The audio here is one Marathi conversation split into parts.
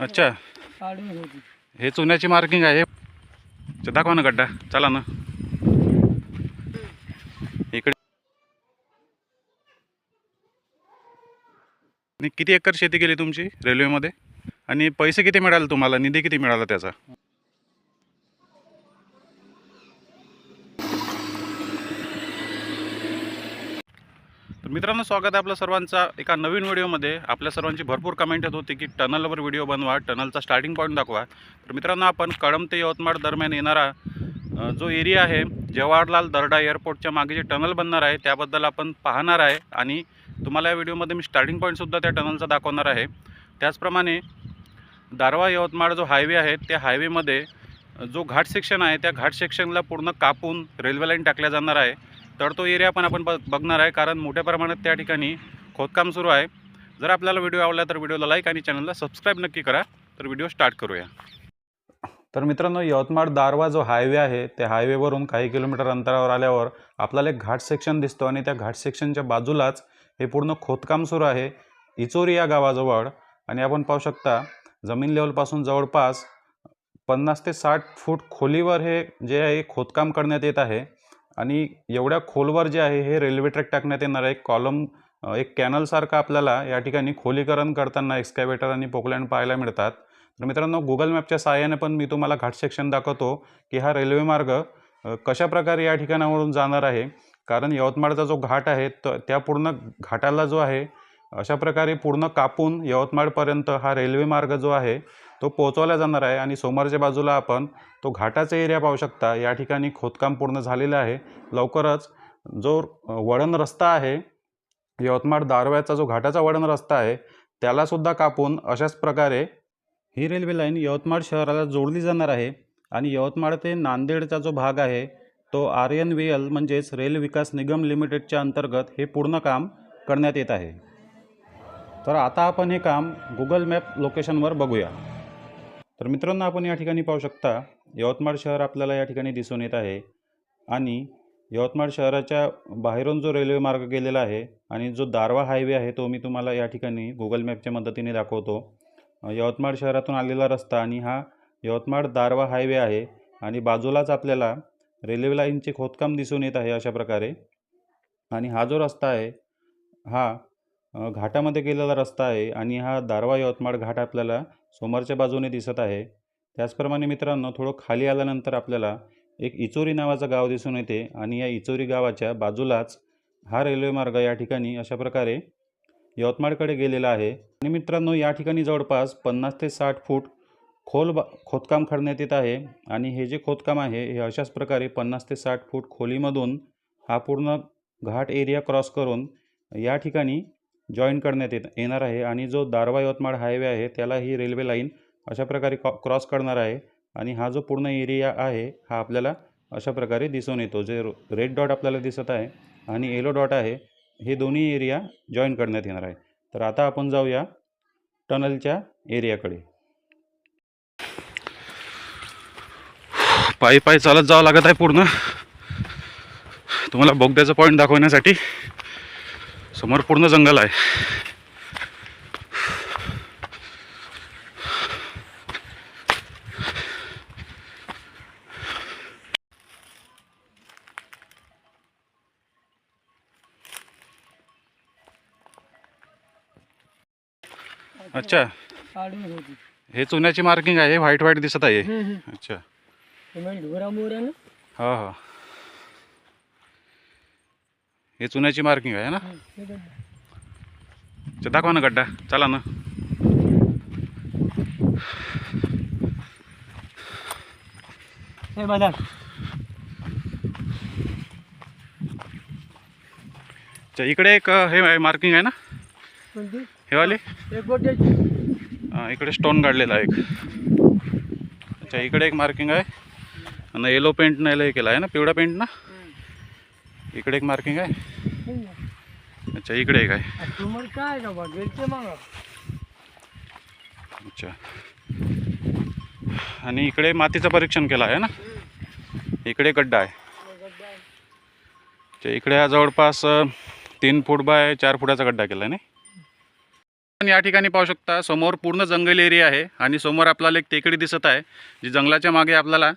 अच्छा. काढून होती हे चुन्याची मार्किंग आहे. अच्छा, दाखवा ना गड्डा. चला ना. इकडे. आणि किती एकर शेती केली तुमची रेल्वेमध्ये आणि पैसे किती मिळाले तुम्हाला? निधी किती मिळाला त्याचा? तर मित्रांनो स्वागत आहे आपलं सर्वांचा एका नवीन व्हिडिओमध्ये. आपल्या सर्वांची भरपूर कमेंट येत होती की टनलवर व्हिडिओ बनवा टनलचा स्टार्टिंग पॉईंट दाखवा. तर मित्रांनो आपण कळंब ते यवतमाळ दरम्यान येणारा जो एरिया आहे जवाहरलाल दर्डा एअरपोर्टच्या मागे जे टनल बनणार आहे त्याबद्दल आपण पाहणार आहे. आणि तुम्हाला या व्हिडिओमध्ये मी स्टार्टिंग पॉईंटसुद्धा त्या टनलचा दाखवणार आहे. त्याचप्रमाणे दारवा यवतमाळ जो हायवे आहे त्या हायवेमध्ये जो घाट सेक्शन आहे त्या घाट सेक्शनला पूर्ण कापून रेल्वे लाईन टाकल्या जाणार आहे. तर तो एरिया पण आपण बघ बघणार आहे कारण मोठ्या प्रमाणात त्या ठिकाणी खोदकाम सुरू आहे. जर आपल्याला व्हिडिओ आवडला तर व्हिडिओला लाईक आणि चॅनलला सबस्क्राईब नक्की करा. तर व्हिडिओ स्टार्ट करूया. तर मित्रांनो यवतमाळ दारवा जो हायवे आहे त्या हायवेवरून काही किलोमीटर अंतरावर आल्यावर आपल्याला एक घाट सेक्शन दिसतो आणि त्या घाट सेक्शनच्या बाजूलाच हे पूर्ण खोदकाम सुरू आहे. इचोरी या गावाजवळ. आणि आपण पाहू शकता जमीन लेवलपासून जवळपास पन्नास ते साठ फूट खोलीवर हे जे आहे खोदकाम करण्यात येत आहे. आणि एवढ्या खोलवर जे आहे हे रेल्वे ट्रॅक टाकण्यात येणार आहे. एक कॉलम एक कॅनलसारखं आपल्याला या ठिकाणी खोलीकरण करताना एक्स्कॅवेटर आणि पोकलँड पाहायला मिळतात. तर मित्रांनो गुगल मॅपच्या सहाय्याने पण मी तुम्हाला घाट सेक्शन दाखवतो की हा रेल्वे मार्ग कशा कशाप्रकारे या ठिकाणावरून जाणार आहे. कारण यवतमाळचा जो घाट आहे तर त्या पूर्ण घाटाला जो आहे अशा प्रकारे पूर्ण कापून यवतमाळपर्यंत हा रेल्वे मार्ग जो आहे तो पोहोचवला जाणार आहे आणि समोरच्या बाजूला आपण तो घाटाचा एरिया पाहू शकता. या ठिकाणी खोदकाम पूर्ण झालेलं आहे. लवकरच जो वळण रस्ता आहे यवतमाळ दारव्याचा जो घाटाचा वळण रस्ता आहे त्यालासुद्धा कापून अशाच प्रकारे ही रेल्वे लाईन यवतमाळ शहराला जोडली जाणार आहे आणि यवतमाळ ते नांदेडचा जो भाग आहे तो आर एन व्ही एल म्हणजेच रेल विकास निगम लिमिटेडच्या अंतर्गत हे पूर्ण काम करण्यात येत आहे. तर आता आपण हे काम गुगल मॅप लोकेशनवर बघूया. तर मित्रांनो आपण या ठिकाणी पाहू शकता यवतमाळ शहर आपल्याला या ठिकाणी दिसून येत आहे आणि यवतमाळ शहराच्या बाहेरून जो रेल्वे मार्ग गेलेला आहे आणि जो दारवा हायवे आहे तो मी तुम्हाला या ठिकाणी गुगल मॅपच्या मदतीने दाखवतो. यवतमाळ शहरातून आलेला रस्ता आणि हा यवतमाळ दारवा हायवे आहे आणि बाजूलाच आपल्याला रेल्वे लाईनचे खोदकाम दिसून येत आहे अशा प्रकारे. आणि हा जो रस्ता आहे हा घाटामध्ये गेलेला रस्ता आहे आणि हा दारवा यवतमाळ घाट आपल्याला समोरच्या बाजूने दिसत आहे. त्याचप्रमाणे मित्रांनो थोडं खाली आल्यानंतर आपल्याला एक इचोरी नावाचं गाव दिसून येते आणि या इचोरी गावाच्या बाजूलाच हा रेल्वे मार्ग या ठिकाणी अशा प्रकारे यवतमाळकडे गेलेला आहे. आणि मित्रांनो या ठिकाणी जवळपास पन्नास ते साठ फूट खोल बा खोदकाम करण्यात येत आहे. आणि हे जे खोदकाम आहे हे अशाच प्रकारे पन्नास ते साठ फूट खोलीमधून हा पूर्ण घाट एरिया क्रॉस करून या ठिकाणी जॉईन करण्यात येत येणार आहे आणि जो दारवा यवतमाळ हायवे आहे त्याला ही रेल्वे लाईन अशा प्रकारे कॉ क्रॉस करणार आहे आणि हा जो पूर्ण एरिया आहे हा आपल्याला अशा प्रकारे दिसून येतो. जे रेड डॉट आपल्याला दिसत आहे आणि येलो डॉट आहे हे दोन्ही एरिया जॉईन करण्यात येणार आहे. तर आता आपण जाऊया टनलच्या एरियाकडे. पायी पायी चालत जावं लागत आहे पूर्ण. तुम्हाला बोगद्याचा पॉईंट दाखवण्यासाठी. समोर पूर्ण जंगल आहे. अच्छा. हे चुन्याची मार्किंग आहे व्हाईट व्हाईट दिसत आहे. अच्छा. मोऱ्या ना? हा हा. हे चुन्याची मार्किंग आहे ना. अच्छा, दाखवा ना गड्डा. चला ना. हे अच्छा इकडे एक हे मार्किंग आहे ना? हे वाले? हा, इकडे स्टोन काढलेला आहे एक. अच्छा इकडे एक मार्किंग आहे. आणि येलो पेंट नाही केला आहे ना? पिवळा पेंट ना? इकडे एक मार्किंग आहे? अच्छा इकडे एक आहे. काय का अच्छा. आणि इकडे मातीचं परीक्षण केलं आहे ना? इकडे गड्डा आहे. अच्छा इकडे हा जवळपास तीन फूट बाय चार फुटाचा गड्डा केला आहे या ठिकाणी पाहू शकता समोर पूर्ण जंगल एरिया आहे आणि समोर आपल्याला एक टेकडी दिसत आहे जी जंगलाच्या मागे आपल्याला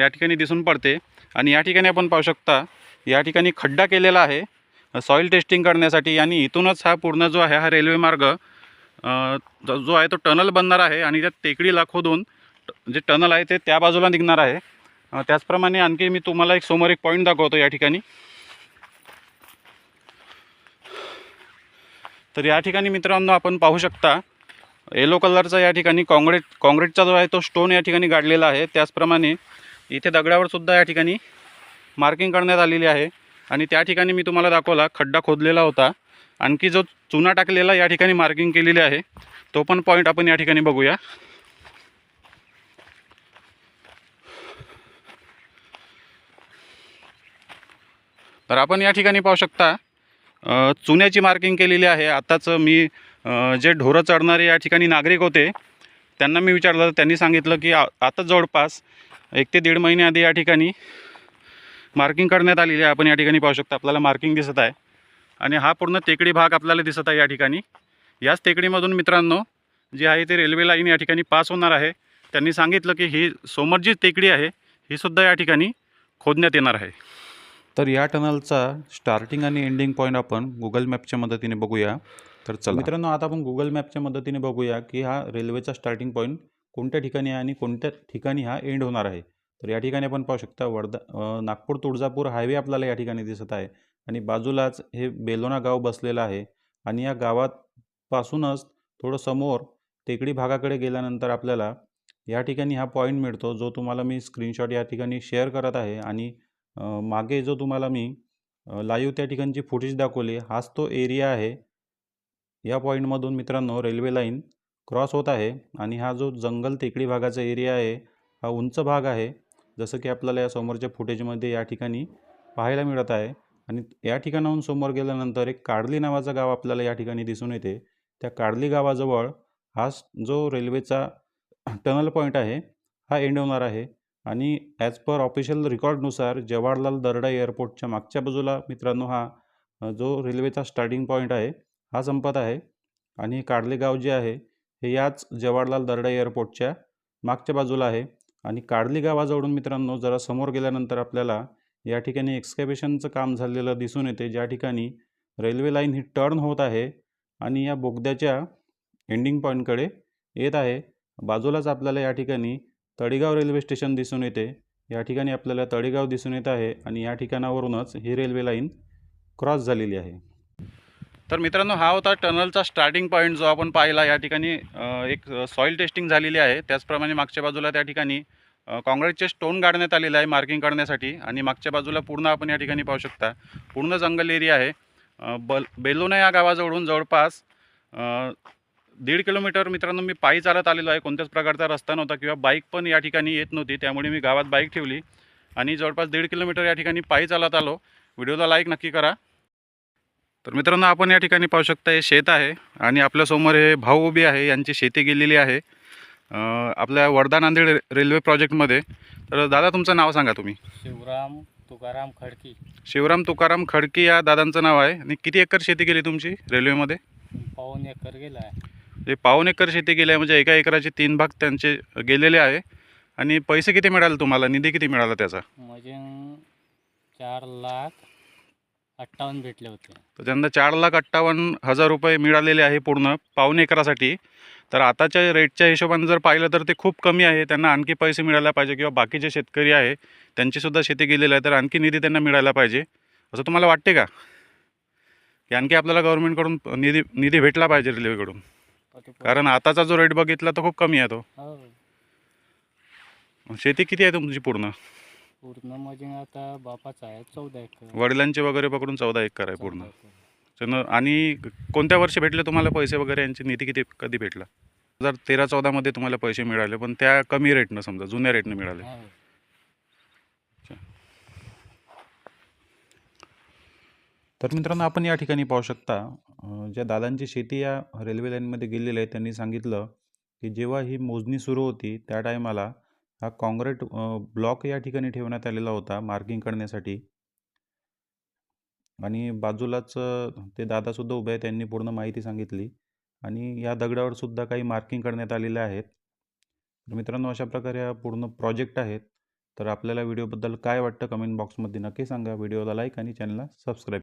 या ठिकाणी दिसून पडते. आणि या ठिकाणी आपण पाहू शकता या ठिकाणी खड्डा केलेला आहे. सॉईल टेस्टिंग करण्यासाठी आणि इथूनच हा पूर्ण जो आहे हा रेल्वे मार्ग जो आहे तो टनल बनणार आहे आणि त्या टेकडीला खोदून जे टनल आहे ते त्या बाजूला निघणार आहे. त्याचप्रमाणे आणखी मी तुम्हाला एक समोर एक पॉईंट दाखवतो या ठिकाणी. तर या ठिकाणी मित्रांनो आपण पाहू शकता येलो कलरचा या ठिकाणी काँग्रेट काँग्रेटचा जो आहे तो स्टोन या ठिकाणी गाडलेला आहे. त्याचप्रमाणे इथे दगडावर सुद्धा या ठिकाणी मार्किंग करण्यात आलेली आहे. आणि त्या ठिकाणी मी तुम्हाला दाखवला खड्डा खोदलेला होता. आणखी जो चुना टाकलेला या ठिकाणी मार्किंग केलेली आहे. तो पण पॉईंट आपण या ठिकाणी बघूया. तर आपण या ठिकाणी पाहू शकता चुन्याची मार्किंग केलेली आहे. आताच मी जे ढोरं चढणारे या ठिकाणी नागरिक होते त्यांना मी विचारलं. त्यांनी सांगितलं की आ आता जवळपास एक ते दीड महिने आधी या ठिकाणी मार्किंग करण्यात आलेली आहे. आपण या ठिकाणी पाहू शकता आपल्याला मार्किंग दिसत आहे. आणि हा पूर्ण टेकडी भाग आपल्याला दिसत आहे या ठिकाणी. याच टेकडीमधून मित्रांनो जी आहे ते रेल्वे लाईन या ठिकाणी पास होणार आहे. त्यांनी सांगितलं की ही समोर जी टेकडी आहे ही सुद्धा या ठिकाणी खोदण्यात येणार आहे. तर या टनलचा स्टार्टिंग आणि एंडिंग पॉईंट आपण गुगल मॅपच्या मदतीने बघूया. तर चला. मित्रांनो आता आपण गुगल मॅपच्या मदतीने बघूया की हा रेल्वेचा स्टार्टिंग पॉईंट कोणत्या ठिकाणी आहे आणि कोणत्या ठिकाणी हा एंड होणार आहे. तर या ठिकाणी आपण पाहू शकता वर्धा नागपूर तुळजापूर हायवे आपल्याला या ठिकाणी दिसत आहे. आणि बाजूलाच हे बेलोना गाव बसलेलं आहे. आणि या गावापासूनच थोडं समोर टेकडी भागाकडे गेल्यानंतर आपल्याला या ठिकाणी हा पॉईंट मिळतो जो तुम्हाला मी स्क्रीनशॉट या ठिकाणी शेअर करत आहे. आणि मागे जो तुम्हाला मी लाईव्ह त्या ठिकाणची फुटेज दाखवली हाच तो एरिया आहे. या पॉईंटमधून मित्रांनो रेल्वे लाईन क्रॉस होत आहे. आणि हा जो जंगल टेकडी भागाचा एरिया आहे हा उंच भाग आहे. जसं की आपल्याला या समोरच्या फुटेजमध्ये या ठिकाणी पाहायला मिळत आहे. आणि या ठिकाणाहून समोर गेल्यानंतर एक काडली नावाचं गाव आपल्याला या ठिकाणी दिसून येते. त्या काडली गावाजवळ हा जो रेल्वेचा टनल पॉईंट आहे हा एंड होणार आहे. आणि ॲज पर ऑफिशियल रेकॉर्डनुसार जवाहरलाल दर्डा एअरपोर्टच्या मागच्या बाजूला मित्रांनो हा जो रेल्वेचा स्टार्टिंग पॉईंट आहे हा संपत आहे. आणि काडले गाव जे आहे हे याच जवाहरलाल दर्डा एअरपोर्टच्या मागच्या बाजूला आहे. आणि काडली गावाजवळून मित्रांनो जरा समोर गेल्यानंतर आपल्याला या ठिकाणी एक्सकॅबेशनचं काम झालेलं दिसून येते. ज्या ठिकाणी रेल्वे लाईन ही टर्न होत आहे आणि या बोगद्याच्या एंडिंग पॉईंटकडे येत आहे. बाजूलाच आपल्याला या ठिकाणी तळेगाव रेल्वे स्टेशन दिसून येते. या ठिकाणी आपल्याला तळेगाव दिसून येत आहे आणि या ठिकाणावरूनच ही रेल्वे लाईन क्रॉस झालेली आहे. तर मित्रांनो हा होता टनलचा स्टार्टिंग पॉईंट जो आपण पाहिला. या ठिकाणी एक सॉईल टेस्टिंग झालेली आहे. त्याचप्रमाणे मागच्या बाजूला त्या ठिकाणी काँग्रेसचे स्टोन गाडण्यात आलेलं आहे मार्किंग करण्यासाठी आणि मागच्या बाजूला पूर्ण आपण या ठिकाणी पाहू शकता. पूर्ण जंगल एरिया आहे. बल बेलोना या गावाजवळून जवळपास दीड किलोमीटर मित्रांनो मी पायी चालत आलेलो आहे. कोणत्याच प्रकारचा रस्ता नव्हता किंवा बाईक पण या ठिकाणी येत नव्हती. त्यामुळे मी गावात बाईक ठेवली आणि जवळपास दीड किलोमीटर या ठिकाणी पायी चालत आलो. व्हिडिओला लाईक नक्की करा. तर मित्रांनो आपण या ठिकाणी पाहू शकता हे शेत आहे आणि आपल्यासमोर हे भाऊ उभी आहे यांची शेती गेलेली आहे आपल्या वर्धा नांदेड रेल्वे प्रोजेक्टमध्ये तर दादा तुमचं नाव सांगा तुम्ही. शिवराम तुकाराम खडकी. शिवराम तुकाराम खडकी या दादांचं नाव आहे. आणि किती एकर शेती केली तुमची रेल्वेमध्ये? पाऊन एकर गेला आहे. जे पाऊन एकर शेती केली आहे म्हणजे एका एकराचे तीन भाग त्यांचे गेलेले आहे. आणि पैसे किती मिळाले तुम्हाला? निधी किती मिळाला त्याचा? म्हणजे चार लाख अठ्ठावन्न भेटले होते. तर त्यांना चार लाख अठ्ठावन्न हजार रुपये मिळालेले आहे पूर्ण पाऊण एकरासाठी. तर आताच्या रेटच्या हिशोबाने जर पाहिलं तर ते खूप कमी आहे. त्यांना आणखी पैसे मिळायला पाहिजे किंवा बाकीचे शेतकरी आहे त्यांचीसुद्धा शेती गेलेली आहे तर आणखी निधी त्यांना मिळायला पाहिजे. असं तुम्हाला वाटते का? की आणखी आपल्याला गव्हर्नमेंटकडून निधी निधी भेटला पाहिजे रेल्वेकडून. कारण आताचा जो रेट बघितला तो खूप कमी आहे तो. हो. शेती किती आहे तुमची पूर्ण? पूर्ण म्हणजे आता बापाचा आहे चौदा एकर. वडिलांचे वगैरे पकडून चौदा एकर आहे पूर्ण. चौदा आणि कोणत्या वर्षी भेटले तुम्हाला पैसे वगैरे? यांची निधी किती कधी भेटला? दोन हजार तेरा चौदामध्ये तुम्हाला पैसे मिळाले पण त्या कमी रेटनं समजा जुन्या रेटनं मिळाले. हो. तर मित्रांनो आपण या ठिकाणी पाहू शकता अं, ज्या दादांची शेती या रेल्वे लाईनमध्ये गेलेली आहे त्यांनी सांगितलं की जेव्हा ही मोजणी सुरू होती त्या टायमाला हा काँक्रीट ब्लॉक या ठिकाणी ठेवण्यात आलेला होता मार्किंग करण्यासाठी. आणि बाजूलाच ते दादासुद्धा उभे आहे त्यांनी पूर्ण माहिती सांगितली. आणि या दगडावर सुद्धा काही मार्किंग करण्यात आलेले आहेत तर मित्रांनो अशा प्रकारे हा पूर्ण प्रोजेक्ट आहेत तर आपल्याला व्हिडिओबद्दल काय वाटतं कमेंट बॉक्समध्ये नक्की सांगा. व्हिडिओला लाईक आणि चॅनलला सबस्क्राईब